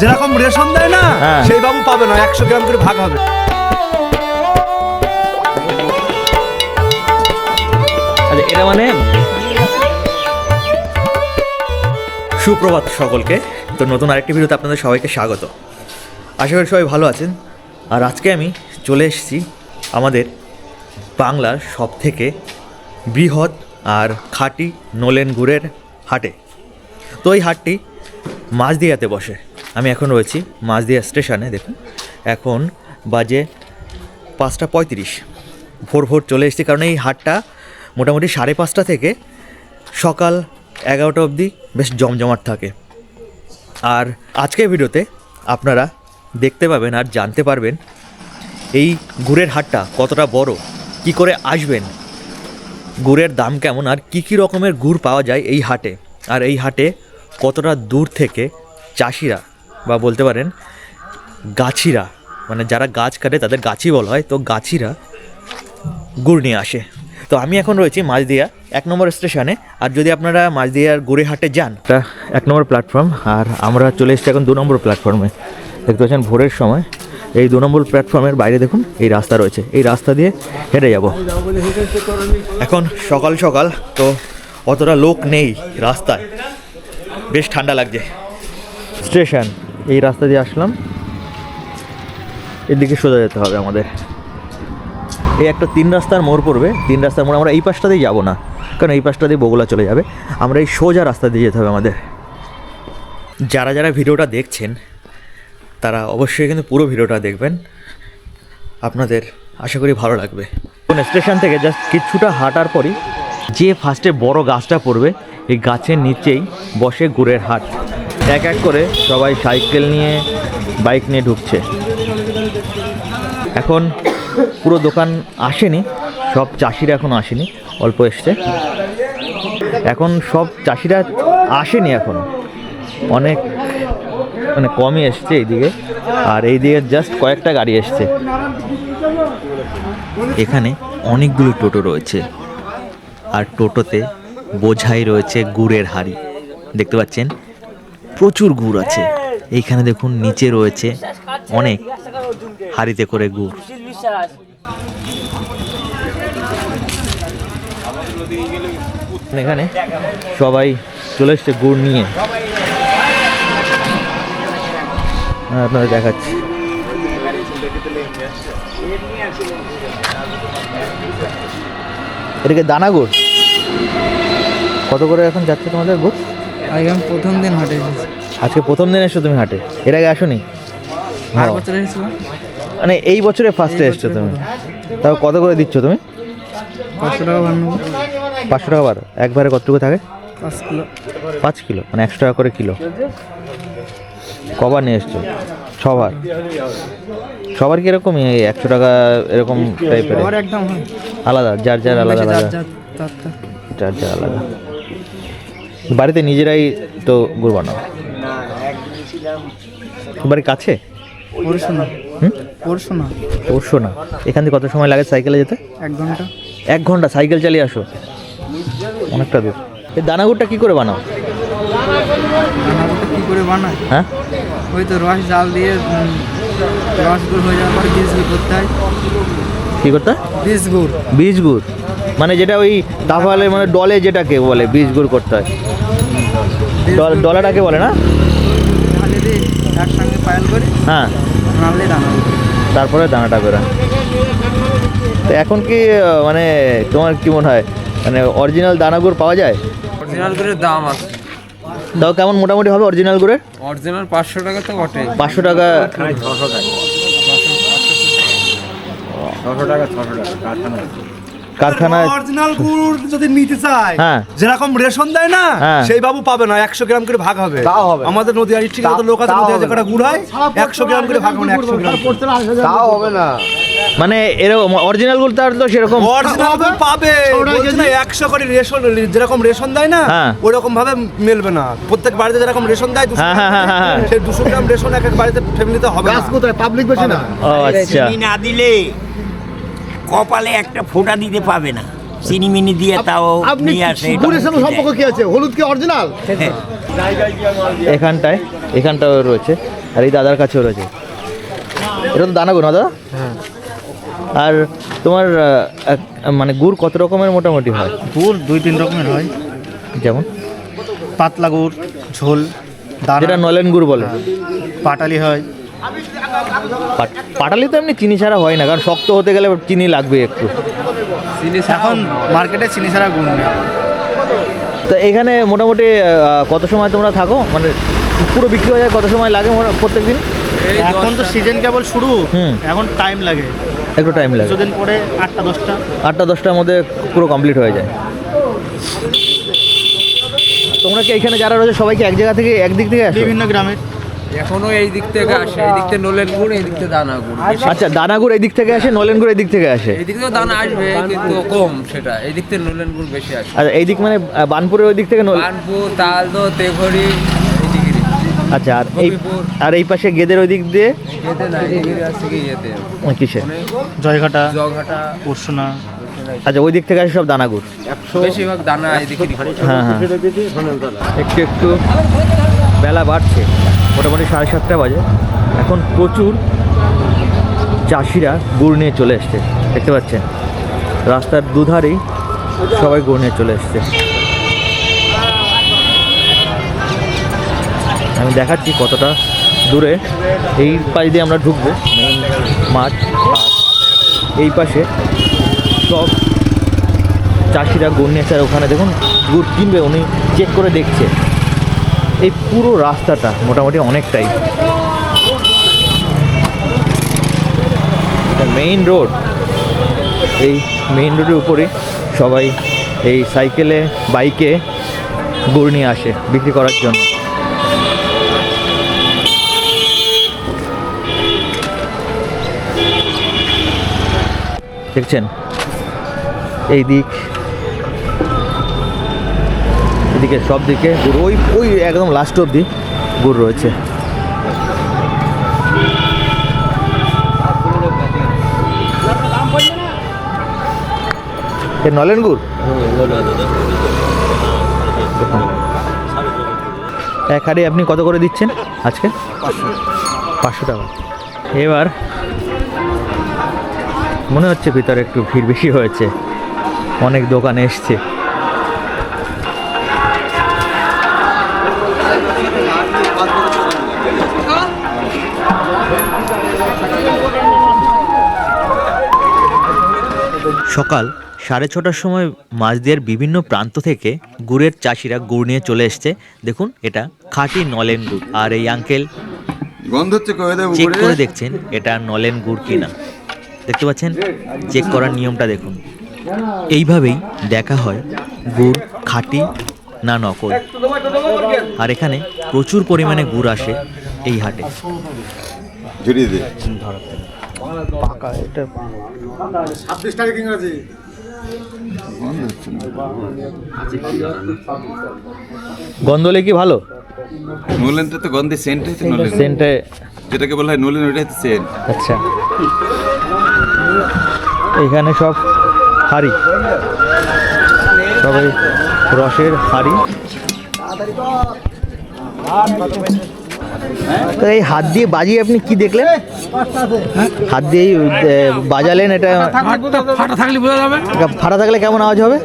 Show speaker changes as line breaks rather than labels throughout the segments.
যেরকম রেশন দেয় না
হ্যাঁ।
সেই বাবু পাবে না একশো গ্রাম করে ভাগ হবে।
আচ্ছা এটা মানে? সুপ্রভাত সকলকে। তো নতুন আরেকটি ভিডিওতে আপনাদের সবাইকে স্বাগত। আশা করি সবাই ভালো আছেন। আর আজকে আমি চলে এসেছি আমাদের বাংলার সব থেকে বৃহৎ আর খাঁটি নোলেন গুড়ের হাটে। তো এই হাটটি মাঝদিয়াতে বসে। আমি এখন রয়েছি মাঝদিয়া স্টেশনে, দেখুন। এখন বাজে পাঁচটা পঁয়ত্রিশ। ভোর ভোর চলে এসেছি, কারণ এই হাটটা মোটামুটি সাড়ে পাঁচটা থেকে সকাল এগারোটা অবধি বেশ জমজমাট থাকে। আর আজকের ভিডিওতে আপনারা দেখতে পাবেন আর জানতে পারবেন এই গুড়ের হাটটা কতটা বড়, কি করে আসবেন, গুড়ের দাম কেমন, আর কী কী রকমের গুড় পাওয়া যায় এই হাটে, আর এই হাটে কতটা দূর থেকে চাষিরা বা বলতে পারেন গাছিরা মানে যারা গাছ কাটে তাদের গাছি বলা হয়, তো গাছিরা গুড় নিয়ে আসে। তো আমি এখন রয়েছি মাঝদিয়া এক নম্বর স্টেশনে। আর যদি আপনারা মাঝদিয়ার গুড়ে হাটে যান তা এক নম্বর প্ল্যাটফর্ম। আর আমরা চলে এসেছি এখন দু নম্বর প্ল্যাটফর্মে। দেখতে পাচ্ছেন ভোরের সময়। এই দু নম্বর প্ল্যাটফর্মের বাইরে দেখুন, এই রাস্তা রয়েছে। এই রাস্তা দিয়ে হেঁটে যাব। এখন সকাল সকাল, তো অতটা লোক নেই রাস্তায়। বেশ ঠান্ডা লাগছে। স্টেশন। এই রাস্তা দিয়ে আসলাম। এদিকে সোজা যেতে হবে আমাদের। এই একটা তিন রাস্তার মোড় পড়বে। তিন রাস্তার মোড় আমরা এই পাশটা দিয়ে যাব না, কারণ এই পাশটা দিয়ে বগুলা চলে যাবে। আমরা এই সোজা রাস্তা দিয়ে যেতে হবে আমাদের। যারা যারা ভিডিওটা দেখছেন, তারা অবশ্যই কিন্তু পুরো ভিডিওটা দেখবেন। আপনাদের আশা করি ভালো লাগবে। স্টেশন থেকে জাস্ট কিছুটা হাঁটার পরই যে ফার্স্টে বড় গাছটা পড়বে, এই গাছের নিচেই বসে গুড়ের হাট। এক এক করে সবাই সাইকেল নিয়ে বাইক নিয়ে ঢুকছে। এখন পুরো দোকান আসেনি, সব চাষিরা এখন আসেনি, অল্প এসছে। এখন সব চাষিরা আসেনি এখন। অনেক মানে কমই এসছে এইদিকে। আর এইদিকে জাস্ট কয়েকটা গাড়ি এসছে। এখানে অনেকগুলো টোটো রয়েছে। আর টোটোতে বোঝাই রয়েছে গুড়ের হাড়ি। দেখতে পাচ্ছেন? প্রচুর গুড় আছে। এইখানে দেখুন নিচে রয়েছে অনেক হাড়িতে করে গুড়। এখানে সবাই চলে এসছে গুড় নিয়ে। হ্যাঁ, আপনাদের দেখাচ্ছি। এটাকে দানা গুড়? কত করে এখন যাচ্ছে তোমাদের গুড়?
আগে প্রথম দিন হাটে এসেছি
আজকে প্রথম দিন এসছো তুমি হাটে? এর আগে আসোনি?
আর বছর এসেছিলাম।
মানে এই বছরে ফার্স্টে এসছো তুমি? তাও কত করে দিচ্ছ তুমি?
পাঁচশো টাকা বান্ন
পাঁচশো টাকা বার একবারে কতটুকু থাকে?
পাঁচ কিলো।
পাঁচ কিলো মানে একশো টাকা করে কিলো। কবার নিয়ে এসছো? ছবার? সবার কি এরকম একশো টাকা এরকম টাইপের
একদম
আলাদা যার যার আলাদা আলাদা।
যার
যার আলাদা। বাড়িতে নিজেরাই তো গুড় বানাও? বাড়ি কাছে?
পরশু না
হুম?
পরশু না
পরশু না এখান থেকে কত সময় লাগে সাইকেলে যেতে?
এক ঘণ্টা।
এক ঘণ্টা সাইকেল চালিয়ে আসো? অনেকটা দূর। এই দানাগুড়টা কী করে বানাও?
কী করে বানায়?
হ্যাঁ?
ওই তো রস জাল দিয়ে রস গুড় হয়ে যাওয়ার পর বীজ গুড় করতে হয়।
কি করতে হয়?
বীজ গুড়।
বীজ গুড়। মানে যেটা ওই তাহলে মানে ডলে যেটাকে বলে বীজ গুড় করতে হয়। ডলাটাকে বলে না?
একসঙ্গে পায়েল করে
হ্যাঁ।
নাড়লে দানা
তারপরে দানাটা বেরো তো এখন কি মানে তোমার কি মনে হয় মানে অরিজিনাল দানা গুড় পাওয়া যায়?
অরিজিনাল করে দাম আছে।
তাও কেমন মোটামুটি হবে অরিজিনাল গুড়ের?
অরিজিনাল পাঁচশো টাকা তো বটে।
পাঁচশো টাকা ছশো টাকা ছশো টাকা কারখানায়
অরিজিনাল গুড় যদি নিতে চায়
হ্যাঁ।
যেরকম রেশন দেয় না
হ্যাঁ।
সেই বাবু পাবে না একশো গ্রাম করে ভাগ হবে। আমাদের ঠিক আছে লোক আছে যে কটা গুড় হয় একশো গ্রাম করে ভাগ হবে একশো গ্রাম
তাও হবে না।
মানে এরকম অরিজিনাল গুড় তার তো সেরকম।
অরিজিনাল পাবে। একশো করে রেশন যেরকম রেশন দেয় না
হ্যাঁ।
ওরকম ভাবে মেলবে না। প্রত্যেক বাড়িতে যেরকম রেশন দেয়
হ্যাঁ, হ্যাঁ, হ্যাঁ, হ্যাঁ।
সেই দুশো গ্রাম রেশন এক এক বাড়িতে ফ্যামিলিতে হবে
কোথায়? পাবলিক বেশি না?
ও আচ্ছা।
না দিলে কপালে একটা ফোঁটা দিতে পাবে না। চিনি মিনি দিয়ে তাও
আপনি
নিয়ে আসে
গুড়ের সঙ্গে সম্পর্ক কি আছে? হলুদ কি অরিজিনাল
এখানটায় এখানটাও রয়েছে আর এই দাদার কাছেও রয়েছে। এটা তো দানা গুড় না দাদা? আর তোমার এক- মানে গুড় কত রকমের মোটামুটি হয়?
গুড় দুই তিন রকমের হয়।
যেমন?
পাতলা গুড় ঝোল দানা।
যেটা নলেন গুড় বলে।
পাটালি হয়।
পাটালি তো এমনি চিনি ছাড়া হয় না কারণ শক্ত হতে গেলে চিনি লাগবে একটু।
এখন মার্কেটে চিনি ছাড়া নেই।
তো এখানে মোটামুটি কত সময় তোমরা থাকো? মানে পুরো বিক্রি হয়ে যায় কত সময় লাগে প্রত্যেক দিন
এখন তো সিজন কেবল শুরু। এখন টাইম লাগে।
একটু টাইম লাগে।
কিছুদিন পরে আটটা দশটা।
আটটা দশটার মধ্যে পুরো কমপ্লিট হয়ে যায়। তোমরা কি এখানে যারা রয়েছে সবাইকে এক জায়গা থেকে একদিক থেকে
বিভিন্ন গ্রামের।
এখনও এই দিক থেকে আসে এই দিক থেকে নোলেন গুড় এই দিক থেকে দানা গুড়
আচ্ছা দানাগুড় এই দিক থেকে আসে নলেন গুড় এই দিক থেকে আসে
এই দিক থেকেও দানা আসবে কিন্তু কম সেটা এই দিক থেকে নোলেন গুড় বেশি আসে
আর এই দিক মানে বানপুরের ওই দিক থেকে
কানপুর তালদো দিকে
আচ্ছা আর এই আর এই পাশে গেদের ওই দিক দিয়ে কিসে
জয়ঘাটা
জগহাটা
উর্সুনা
আচ্ছা ওই দিক থেকে আসে সব দানাগুড়
বেশিরভাগ দানা
হ্যাঁ হ্যাঁ একটু একটু বেলা বাড়ছে মোটামুটি সাড়ে সাতটা বাজে। এখন প্রচুর চাষিরা গুড় নিয়ে চলে এসছে, দেখতে পাচ্ছেন? রাস্তার দুধারেই সবাই গুড় নিয়ে চলে এসছে। আমি দেখাচ্ছি কতটা দূরে। এই পাশ দিয়ে আমরা ঢুকবো মাঠ। এই পাশে সব চাষিরা গুড় নিয়ে এসে আর ওখানে দেখুন, গুড় কিনবে, উনি চেক করে দেখছে। এই পুরো রাস্তাটা মোটামুটি অনেকটাই। মেইন রোড এই মেইন রোডের উপরে সবাই এই সাইকেলে বাইকে গুড় নিয়ে আসে বিক্রি করার জন্য। দেখছেন? এই দিক এদিকে সব দিকে গুড় ওই ওই একদম লাস্ট অবধি গুড় রয়েছে। নলেন গুড়? এক হাড়ি আপনি কত করে দিচ্ছেন আজকে? পাঁচশো টাকা। এবার মনে হচ্ছে ভিতরে একটু ভিড় বেশি হয়েছে। অনেক দোকানে এসছে। সকাল সাড়ে ছটার সময় মাঝদিয়ার বিভিন্ন প্রান্ত থেকে গুড়ের চাষিরা গুড় নিয়ে চলে এসছে। দেখুন এটা খাঁটি নলেন গুড়। আর এই আঙ্কেল
গন্ধ হচ্ছে কয়ে দেবো
চেক করে দেখছেন এটা নলেন গুড় কিনা। দেখতে পাচ্ছেন? চেক করার নিয়মটা দেখুন। এইভাবেই দেখা হয় গুড় খাঁটি না নকল। আর এখানে প্রচুর পরিমাণে গুড় আসে এই হাটে। পাকা এটা
ছাব্বিশ তারিখ ইংরাজি।
গন্ধলে কি ভালো?
নোলেনটা তো গন্ধে সেন্ট হচ্ছে নোলেন
সেন্টে
যেটাকে বলা হয় নোলেন ওইটা হচ্ছে সেন্ট।
আচ্ছা। এখানে সব হাড়ি। সবাই রসের হাড়ি। তো এই হাত দিয়ে বাজিয়ে আপনি কি দেখলেন? হাত দিয়ে বাজালেন এটা
ফাটা থাকলে বোঝা যাবে।
ফাটা থাকলে কেমন আওয়াজ হবে?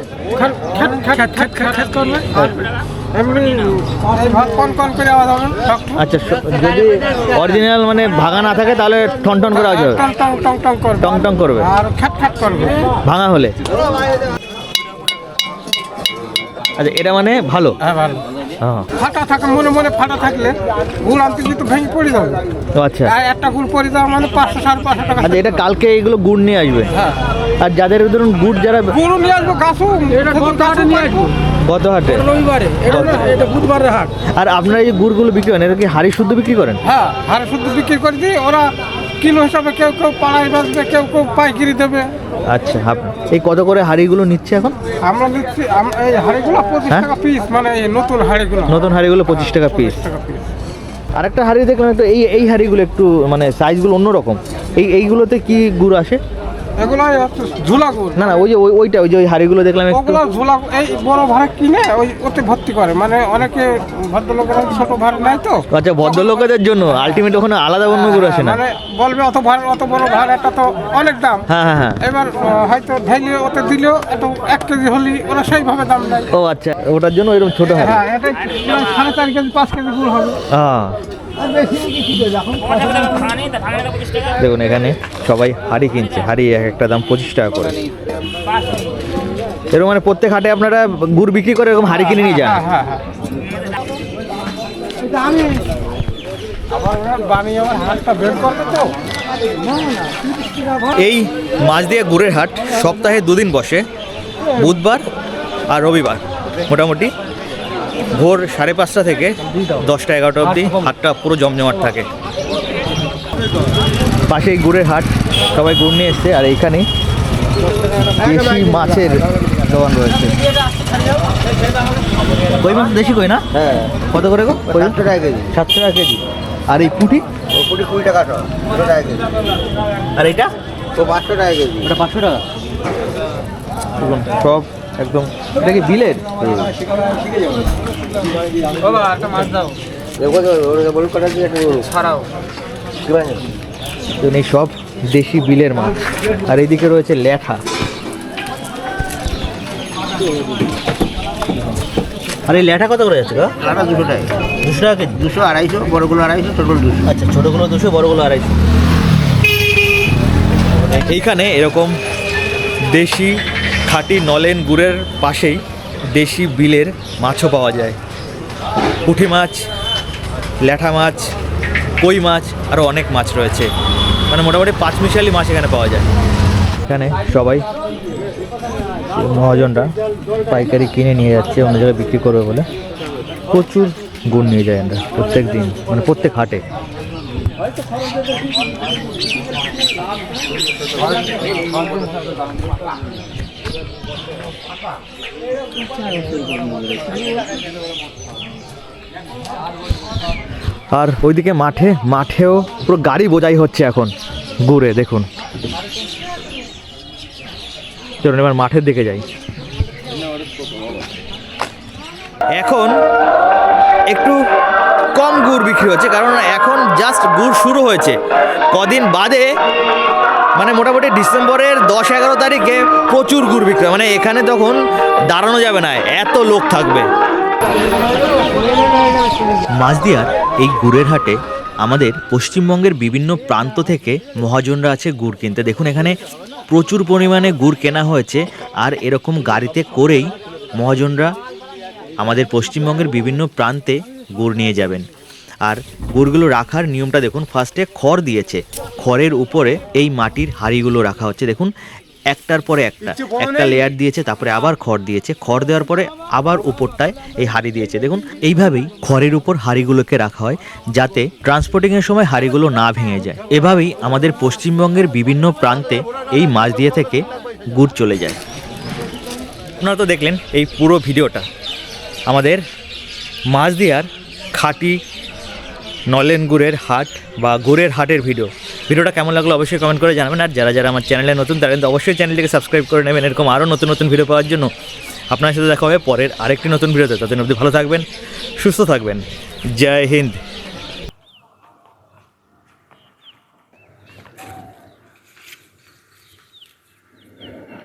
আচ্ছা যদি অরিজিনাল মানে ভাঙা না থাকে তাহলে টন টন করে আওয়াজ হবে।
টং টং করবে।
টং টং করবে।
আর খ্যাট খ্যাট করবে।
ভাঙা হলে। আচ্ছা এটা মানে ভালো।
হ্যাঁ ভালো। ফাটা থাকে মনে মনে ফাটা থাকলে গুড় আনতে কিন্তু ভেঙে পড়ে যাবে।
আচ্ছা।
আর একটা গুড় পড়ে যাওয়া মানে পাঁচশো সাড়ে পাঁচশো টাকা
আচ্ছা এটা কালকে এগুলো গুড় নিয়ে আসবে?
হ্যাঁ।
আর যাদের ধরুন গুড় যারা
গুড় নিয়ে আসব গাছও। এটা গাছও নিয়ে আসব।
গত হাটে?
রবিবারে। এটা বুধবারের হাট।
আর আপনারা এই গুড়গুলো বিক্রি করেন এটা কি হাড়ি শুদ্ধ বিক্রি করেন?
হ্যাঁ হারে শুদ্ধ বিক্রি করে দিই ওরা কিলো হিসাবে কেউ কেউ পাড়ায় বেচবে কেউ কেউ পাইকারি দেবে।
আচ্ছা হাফ। এই কত করে হাড়িগুলো নিচ্ছে এখন?
আমরা নিচ্ছি আম- এই হাড়িগুলো পঁচিশ
হ্যাঁ?
টাকা পিস মানে এই নতুন হাড়িগুলো।
নতুন হাড়িগুলো পঁচিশ টাকা পিস
টাকা পিস
আরেকটা হাড়ি দেখলাম তো এই এই হাড়িগুলো একটু মানে সাইজগুলো অন্যরকম। এই এইগুলোতে কি গুড় আসে?
এগুলো ঝুলা গুড়
না না ওই যে ওই ওইটা ওই যে ওই হাড়িগুলো দেখলাম একটু।
ওগুলো ঝোলা এই বড় ভাড়া কিনে ওই ওতে ভর্তি করে। মানে অনেকে ভদ্রলোকেরা ছোট ভাড়া নেয় তো।
আচ্ছা ভদ্রলোকেদের জন্য আলটিমেট ওখানে আলাদা অন্য গুড় আছে না?
মানে বলবে অত ভাড়া অত বড় ভাড়াটা তো অনেক দাম।
হ্যাঁ হ্যাঁ হ্যাঁ।
এবার হয়তো ঢাইলে ওতে দিলেও এত এক কেজি হলে ওরা সেইভাবে দাম দেয়।
ও আচ্ছা ওটার জন্য এরকম ছোট হাড়ি?
হ্যাঁ এটা সাড়ে চার কেজি পাঁচ কেজি গুড় হবে।
হ্যাঁ। দেখুন এখানে সবাই হাড়ি কিনছে। হাড়ি এক একটা দাম পঁচিশ টাকা করে। এরকম মানে প্রত্যেক হাটে আপনারা গুড় বিক্রি করে এরকম হাড়ি কিনে নিয়ে যান।
এই মাছ হ্যাঁ টাকা ভাড়া
এই মাঝদিয়া গুড়ের হাট সপ্তাহে দুদিন বসে বুধবার আর রবিবার মোটামুটি। ভোর সাড়ে পাঁচটা থেকে দশটা এগারোটা অবধি হাটটা পুরো জমজমাট থাকে। পাশেই গুড়ের হাট সবাই গুড় নিয়ে এসছে আর এইখানে দেশি মাছের দোকান রয়েছে। কই মাছ? দেশি কই না?
হ্যাঁ।
কত করে গো?
সাতশো টাকা কেজি।
সাতশো টাকা কেজি। আর এই পুঁটি?
ও কুড়ি টাকা টাকা কেজি।
আর এটা
তো পাঁচশো টাকা কেজি।
ওটা পাঁচশো টাকা। সব একদম এটা কি বিলের?
বাবা একটা মাছ দাও।
এই সব দেশি বিলের মাছ। আর এইদিকে রয়েছে ল্যাঠা আর এই ল্যাঠা কত করে যাচ্ছে গো?
আটা দুশো টাকা।
দুশো টাকা কেজি?
দুশো আড়াইশো বড়গুলো আড়াইশো ছোটগুলো দুশো।
আচ্ছা ছোটোগুলো দুশো বড়গুলো আড়াইশো। এইখানে এরকম দেশি খাঁটি নলেন গুড়ের পাশেই দেশি বিলের মাছও পাওয়া যায়। পুঁটি মাছ, ল্যাঠা মাছ, কই মাছ, আরও অনেক মাছ রয়েছে। মানে মোটামুটি পাঁচ মিশালি মাছ এখানে পাওয়া যায়। এখানে সবাই মহাজনরা পাইকারি কিনে নিয়ে যাচ্ছে, অন্য জায়গায় বিক্রি করবে বলে। প্রচুর গুড় নিয়ে যায় আমরা প্রত্যেক দিন মানে প্রত্যেক হাটে। আর ওইদিকে মাঠে, মাঠেও পুরো গাড়ি বোঝাই হচ্ছে এখন। ঘুরে, দেখুন। চলুন, এবার মাঠের দিকে যাই। এখন একটু কম গুড় বিক্রি হচ্ছে, কারণ এখন জাস্ট গুড় শুরু হয়েছে। কদিন বাদে মানে মোটামুটি ডিসেম্বরের দশ এগারো তারিখে প্রচুর গুড় বিক্রি মানে এখানে তখন দাঁড়ানো যাবে না, এত লোক থাকবে। মাঝদিয়ার এই গুড়ের হাটে আমাদের পশ্চিমবঙ্গের বিভিন্ন প্রান্ত থেকে মহাজনরা আছে গুড় কিনতে। দেখুন, এখানে প্রচুর পরিমাণে গুড় কেনা হয়েছে, আর এরকম গাড়িতে করেই মহাজনরা আমাদের পশ্চিমবঙ্গের বিভিন্ন প্রান্তে গুড় নিয়ে যাবেন। আর গুড়গুলো রাখার নিয়মটা দেখুন ফার্স্টে খড় দিয়েছে। খড়ের উপরে এই মাটির হাঁড়িগুলো রাখা হচ্ছে। দেখুন একটার পরে একটা একটা লেয়ার দিয়েছে তারপরে আবার খড় দিয়েছে। খড় দেওয়ার পরে আবার উপরটায় এই হাঁড়ি দিয়েছে। দেখুন এইভাবেই খড়ের উপর হাঁড়িগুলোকে রাখা হয় যাতে ট্রান্সপোর্টিংয়ের সময় হাঁড়িগুলো না ভেঙে যায়। এভাবেই আমাদের পশ্চিমবঙ্গের বিভিন্ন প্রান্তে এই মাছ দিয়ে থেকে গুড় চলে যায়। আপনারা তো দেখলেন এই পুরো ভিডিওটা। আমাদের মাঝদিয়ার খাঁটি নলেন গুড়ের হাট বা গুড়ের হাটের ভিডিও ভিডিওটা কেমন লাগল অবশ্যই কমেন্ট করে জানাবেন। আর যারা যারা আমার চ্যানেলে নতুন, তারা কিন্তু অবশ্যই চ্যানেলটিকে সাবস্ক্রাইব করে নেবেন। এরকম আরও নতুন নতুন ভিডিও পাওয়ার জন্য। আপনার সাথে দেখা হবে পরের আরেকটি নতুন ভিডিওতে তাদের অবধি ভালো থাকবেন, সুস্থ থাকবেন। জয় হিন্দ।